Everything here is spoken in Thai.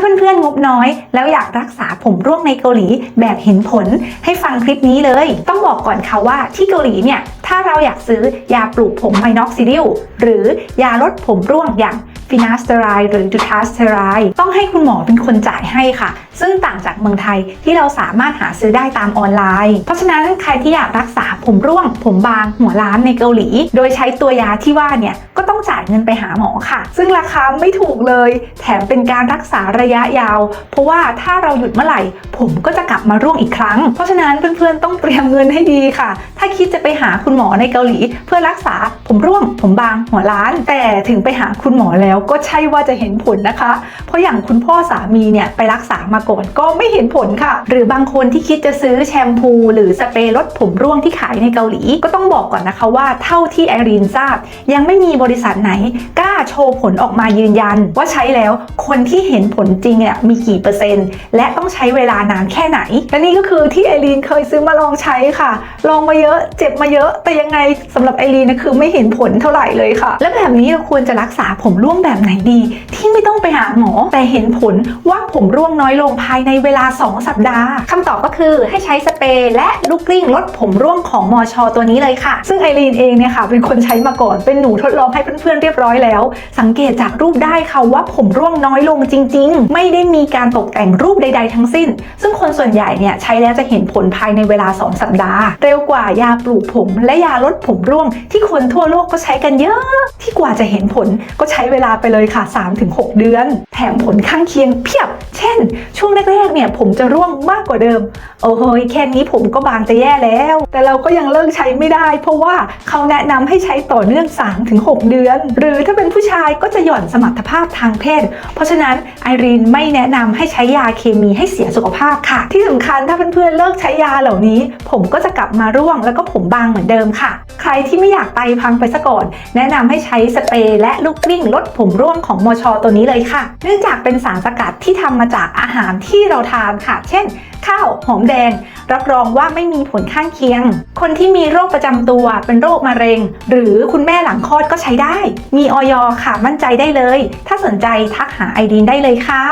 าเพื่อนๆงบน้อย แล้วอยากรักษาผมร่วงในเกาหลีแบบเห็นผลให้ฟังคลิปนี้เลย ต้องบอกก่อนค่ะว่าที่เกาหลีเนี่ย ถ้าเราอยากซื้อยาปลูกผมไมน็อกซิดิลหรือยาลดผมร่วงอย่างฟินาสเตอไรหรือดูทาสเตอไรต้องให้คุณหมอเป็นคนจ่ายให้ค่ะ ซึ่งต่างจากเมืองไทยที่เราสามารถหาซื้อได้ตามออนไลน์ เพราะฉะนั้นใครที่อยากรักษาผมร่วง ผมบางหัวล้านในเกาหลี โดยใช้ตัวยาที่ว่าเนี่ยก็ต้องจ่ายเงินไปหาหมอค่ะ ซึ่งราคาไม่ถูกเลย แถมเป็นการรักษาระยะยาว เพราะว่าถ้าเราหยุดเมื่อไหร่ ผมก็จะกลับมาร่วงอีกครั้ง เพราะฉะนั้นเพื่อนๆต้องเตรียมเงินให้ดีค่ะ ถ้าคิดจะไปหาคุณหมอในเกาหลี เพื่อรักษาผมร่วงผมบางหัวล้าน แต่ถึงไปหาคุณหมอแล้วก็ใช่ว่าจะเห็นผลนะคะ เพราะอย่างคุณพ่อสามีเนี่ยไปรักษามาก่อนก็ไม่เห็นผลค่ะ หรือบางคนที่คิดจะซื้อแชมพู หรือสเปรย์ลดผมร่วงที่ขายในเกาหลี ก็ต้องบอกก่อนนะคะว่าเท่าที่ไอรีนทราบ ยังไม่มีบริษัทไหนกล้า โชว์ผลออกมายืนยัน ว่าใช้แล้วคนที่เห็นผลจริงเนี่ยมีกี่เปอร์เซ็นต์ และต้องใช้เวลานานแค่ไหน และนี่ก็คือที่ไอรีนเคยซื้อมาลองใช้ค่ะ ลองมาเยอะเจ็บมาเยอะ แต่ยังไงสำหรับไอรีนนะคือไม่เห็นผลเท่าไหร่เลยค่ะ แล้วแบบนี้เราควรจะรักษาผมร่วงแบบไหนดี ที่ไม่ต้องไปหาหมอแต่เห็นผลว่าผมร่วงน้อยลงภายในเวลา 2 สัปดาห์คำตอบก็คือให้ใช้ส เปรย์และลูกกลิ้งลดผมร่วงของมอชอตัวนี้เลยค่ะ ซึ่งไอรีนเองเนี่ยค่ะ เป็นคนใช้มาก่อนเป็นหนูทดลองให้เพื่อนๆเรียบร้อยแล้ว สังเกตจากรูปได้ค่ะว่าผมร่วงน้อยลงจริง ๆ ไม่ได้มีการตกแต่งรูปใด ๆ ทั้งสิ้น ซึ่งคนส่วนใหญ่เนี่ยใช้แล้วจะเห็นผลภายในเวลา 2 สัปดาห์ เร็วกว่ายาปลูกผม และยาลดผมร่วง ที่คนทั่วโลกก็ใช้กันเยอะ ที่กว่าจะเห็นผลก็ใช้เวลาไปเลยค่ะ 3-6 เดือน แถมผลข้างเคียงเพียบ เช่น ช่วงแรกๆเนี่ยผมจะร่วงมากกว่าเดิม โอ้โหยแค่นี้ผมก็บางจะแย่แล้ว แต่เราก็ยังเลิกใช้ไม่ได้ เพราะว่าเขาแนะนำให้ใช้ต่อเนื่อง3ถึง6เดือน หรือถ้าเป็นผู้ชายก็จะหย่อนสมรรถภาพทางเพศ เพราะฉะนั้นไอรีนไม่แนะนำให้ใช้ยาเคมีให้เสียสุขภาพค่ะ ที่สำคัญถ้าเพื่อนๆเลิกใช้ยาเหล่านี้ ผมก็จะกลับมาร่วงแล้วก็ผมบางเหมือนเดิมค่ะ ใครที่ไม่อยากไตพังไปซะก่อน แนะนำให้ใช้สเปรย์และลูกกลิ้งลดผมร่วงของมชตัวนี้เลยค่ะ เนื่องจากเป็นสารสกัดที่ทำมาจากอาหารที่เราทานค่ะ เช่น ข้าวหอมแดง รับรองว่าไม่มีผลข้างเคียง คนที่มีโรคประจำตัวเป็นโรคมะเร็ง หรือคุณแม่หลังคลอดก็ใช้ได้ มีออยค่ะมั่นใจได้เลย ถ้าสนใจทักหาไอดีนได้เลยค่ะ